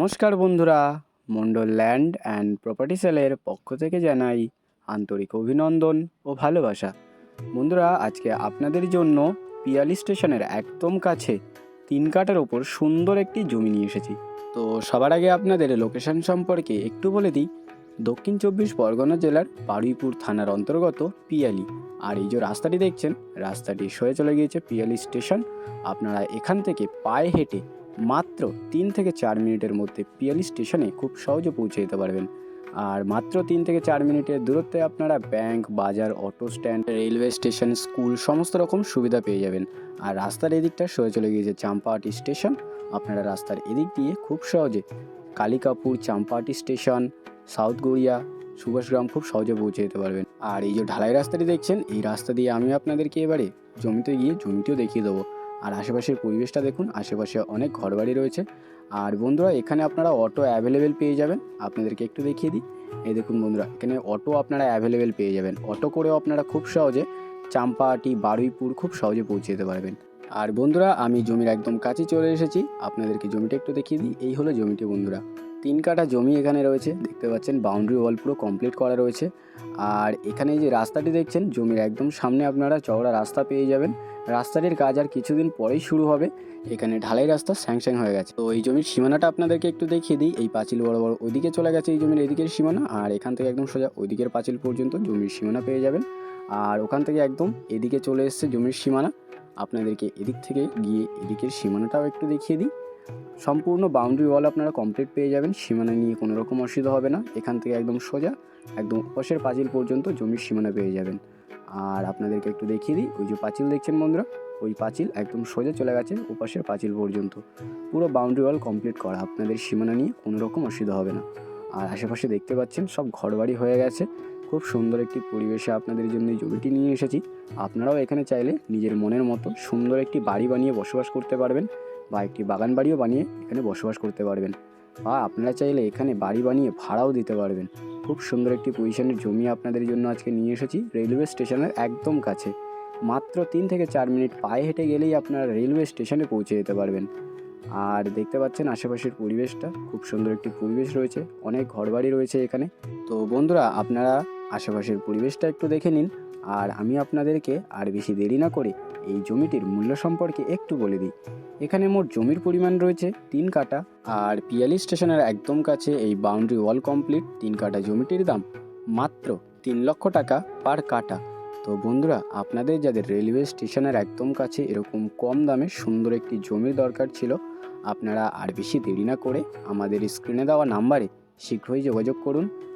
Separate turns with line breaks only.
নমস্কার বন্ধুরা, Mondal land and property সেলের পক্ষ থেকে জানাই আন্তরিক অভিনন্দন ও ভালোবাসা। বন্ধুরা, আজকে আপনাদের জন্য পিয়ালি স্টেশনের একদম কাছে তিন কাটার ওপর সুন্দর একটি জমি নিয়ে এসেছি। তো সবার আগে আপনাদের লোকেশন সম্পর্কে একটু বলে দিই। দক্ষিণ চব্বিশ পরগনা জেলার বারুইপুর থানার অন্তর্গত পিয়ালি। আর এই যে রাস্তাটি দেখছেন, রাস্তাটি সয়ে চলে গিয়েছে পিয়ালি স্টেশন। আপনারা এখান থেকে পায়ে হেঁটে মাত্র তিন থেকে চার মিনিটের মধ্যে পিয়ালি স্টেশনে খুব সহজে পৌঁছে যেতে পারবেন। আর মাত্র তিন থেকে চার মিনিটের দূরত্বে আপনারা ব্যাংক, বাজার, auto stand, railway station, school সমস্ত রকম সুবিধা পেয়ে যাবেন। আর রাস্তার এদিকটা সরে চলে গিয়েছে চাম্পাহাটি স্টেশন। আপনারা রাস্তার এদিক দিয়ে খুব সহজে কালিকাপুর, চাম্পাহাটি স্টেশন, সাউথ গড়িয়া, সুভাষগ্রাম খুব সহজে পৌঁছে যেতে পারবেন। আর এই যে ঢালাই রাস্তাটি দেখছেন, এই রাস্তা দিয়ে আমি আপনাদেরকে এবারে জমিতে গিয়ে জমিটিও দেখিয়ে দেবো। আর আশেপাশের পরিবেশটা দেখুন, আশেপাশে অনেক ঘরবাড়ি রয়েছে। আর বন্ধুরা, এখানে আপনারা অটো অ্যাভেলেবেল পেয়ে যাবেন। আপনাদেরকে একটু দেখিয়ে দিই। এই দেখুন বন্ধুরা, এখানে অটো আপনারা অ্যাভেলেবেল পেয়ে যাবেন। অটো করেও আপনারা খুব সহজে চাম্পাহাটি, বারুইপুর খুব সহজে পৌঁছে যেতে পারবেন। আর বন্ধুরা, আমি জমির একদম কাছে চলে এসেছি। আপনাদেরকে জমিটা একটু দেখিয়ে দিই। এই হলো জমিটি বন্ধুরা। তিন কাঠা জমি এখানে রয়েছে। দেখতে পাচ্ছেন বাউন্ডারি ওয়াল পুরো কমপ্লিট করা রয়েছে। আর এখানে যে রাস্তাটি দেখছেন, জমির একদম সামনে আপনারা চওড়া রাস্তা পেয়ে যাবেন। রাস্তাটির কাজ আর কিছুদিন পরেই শুরু হবে। এখানে ঢালাই রাস্তা স্যাংশন হয়ে গেছে। তো এই জমির সীমানাটা আপনাদেরকে একটু দেখিয়ে দিই। এই পাঁচিল বড় বড় ওইদিকে চলে গেছে এই জমির এদিকের সীমানা। আর এখান থেকে একদম সোজা ওইদিকের পাঁচিল পর্যন্ত জমির সীমানা পেয়ে যাবেন। আর ওখান থেকে একদম এদিকে চলে এসছে জমির সীমানা। আপনাদেরকে এদিক থেকে গিয়ে এদিকের সীমানাটাও একটু দেখিয়ে দিই। সম্পূর্ণ বাউন্ডারি ওয়াল আপনারা কমপ্লিট পেয়ে যাবেন। সীমানা নিয়ে কোনো রকম অসুবিধা হবে না। এখান থেকে একদম সোজা, একদম পাশের পাঁচিল পর্যন্ত জমির সীমানা পেয়ে যাবেন। আর আপনাদেরকে একটু দেখিয়ে দিই। ওই যে পাঁচিল দেখছেন বন্ধুরা? ওই পাঁচিল একদম সোজা চলে গেছে ওপাশের পাঁচিল পর্যন্ত। পুরো বাউন্ডারি ওয়াল কমপ্লিট করা। আপনাদের সীমানা নিয়ে কোনো রকম অসুবিধা হবে না। আর আশেপাশে দেখতে পাচ্ছেন সব ঘরবাড়ি হয়ে গেছে। খুব সুন্দর একটি পরিবেশে আপনাদের জন্য এই জমিটি নিয়ে এসেছি। আপনারাও এখানে চাইলে নিজের মনের মতো সুন্দর একটি বাড়ি বানিয়ে বসবাস করতে পারবেন বা একটি বাগান বাড়িও বানিয়ে এখানে বসবাস করতে পারবেন। বা আপনারা চাইলে এখানে বাড়ি বানিয়ে ভাড়াও দিতে পারবেন। খুব সুন্দর একটি পজিশনের জমি আপনাদের জন্য আজকে নিয়ে এসেছি রেলওয়ে স্টেশনের একদম কাছে। মাত্র তিন থেকে চার মিনিট পায়ে হেঁটে গেলেই আপনারা রেলওয়ে স্টেশনে পৌঁছে যেতে পারবেন। আর দেখতে পাচ্ছেন আশেপাশের পরিবেশটা, খুব সুন্দর একটি পরিবেশ রয়েছে, অনেক ঘরবাড়ি রয়েছে এখানে। তো বন্ধুরা, আপনারা আশেপাশের পরিবেশটা একটু দেখে নিন। আর আমি আপনাদেরকে আর বেশি দেরি না করে এই জমিটির মূল্য সম্পর্কে একটু বলে দিই। এখানে মোট জমির পরিমাণ রয়েছে তিন কাটা আর পিয়ালি স্টেশনের একদম কাছে এই বাউন্ডারি ওয়াল কমপ্লিট তিন কাটা জমিটির দাম মাত্র তিন লক্ষ টাকা পার কাটা তো বন্ধুরা, আপনাদের যাদের রেলওয়ে স্টেশনের একদম কাছে এরকম কম দামে সুন্দর একটি জমির দরকার ছিল, আপনারা আর বেশি দেরি না করে আমাদের স্ক্রিনে দেওয়া নাম্বারে শীঘ্রই যোগাযোগ করুন।